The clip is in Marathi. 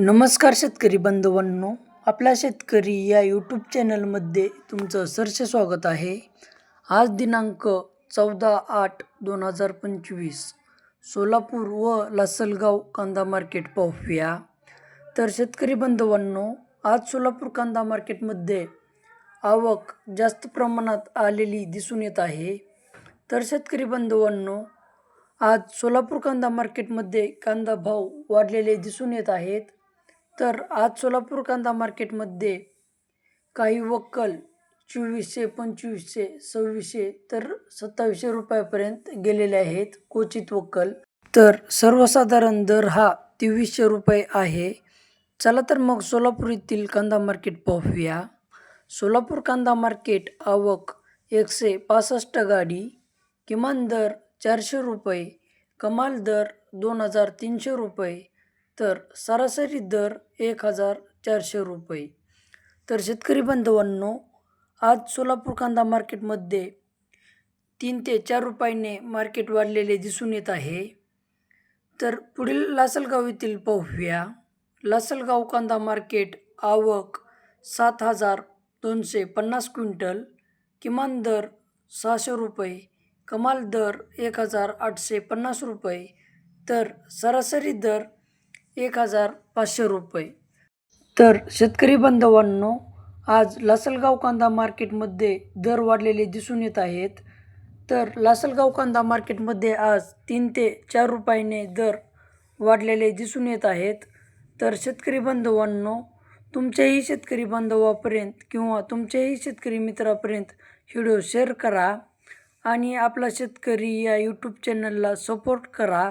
नमस्कार शेतकरी बंधूंनो आपल्या शेतकरी या यूट्यूब चॅनलमध्ये तुमचं सरसे स्वागत आहे. आज दिनांक चौदा आठ दोन हजार पंचवीस सोलापूर व लासलगाव कांदा मार्केट पाहूया. तर शेतकरी बंधूंनो आज सोलापूर कांदा मार्केटमध्ये आवक जास्त प्रमाणात आलेली दिसून येत आहे. तर शेतकरी बंधवांनो आज सोलापूर कांदा मार्केटमध्ये कांदा भाव वाढलेले दिसून येत आहेत. तर आज सोलापूर कांदा मार्केटमध्ये काही वक्कल चोवीसशे पंचवीसशे सव्वीसशे तर सत्तावीसशे रुपयापर्यंत गेलेले आहेत क्वचित वक्कल. तर सर्वसाधारण दर हा तेवीसशे रुपये आहे. चला तर मग सोलापूर येथील कांदा मार्केट पाहूया. सोलापूर कांदा मार्केट आवक एकशे पासष्ट गाडी किमान दर चारशे रुपये कमाल दर दोन हजार तीनशे रुपये तर सरासरी दर एक हजार चारशे रुपये. तर शेतकरी बांधवांनो आज सोलापूर कांदा मार्केटमध्ये तीन ते चार रुपयाने मार्केट वाढलेले दिसून येत आहे. तर पुढील लासलगाव येथील पाहूया. लासलगाव कांदा मार्केट आवक सात हजार दोनशे पन्नास क्विंटल किमान दर सहाशे रुपये कमाल दर एक हजार आठशे पन्नास रुपये. तर सरासरी दर एक हजार पाचशे रुपये. तर शेतकरी बांधवांनो आज लासलगाव कांदा मार्केटमध्ये दर वाढलेले दिसून येत आहेत. तर लासलगाव कांदा मार्केटमध्ये आज तीन ते चार रुपयाने दर वाढलेले दिसून येत आहेत. तर शेतकरी बांधवांनो तुमच्याही शेतकरी बांधवापर्यंत किंवा तुमच्याही शेतकरी मित्रापर्यंत व्हिडिओ शेअर करा आणि आपला शेतकरी या यूट्यूब चॅनलला सपोर्ट करा.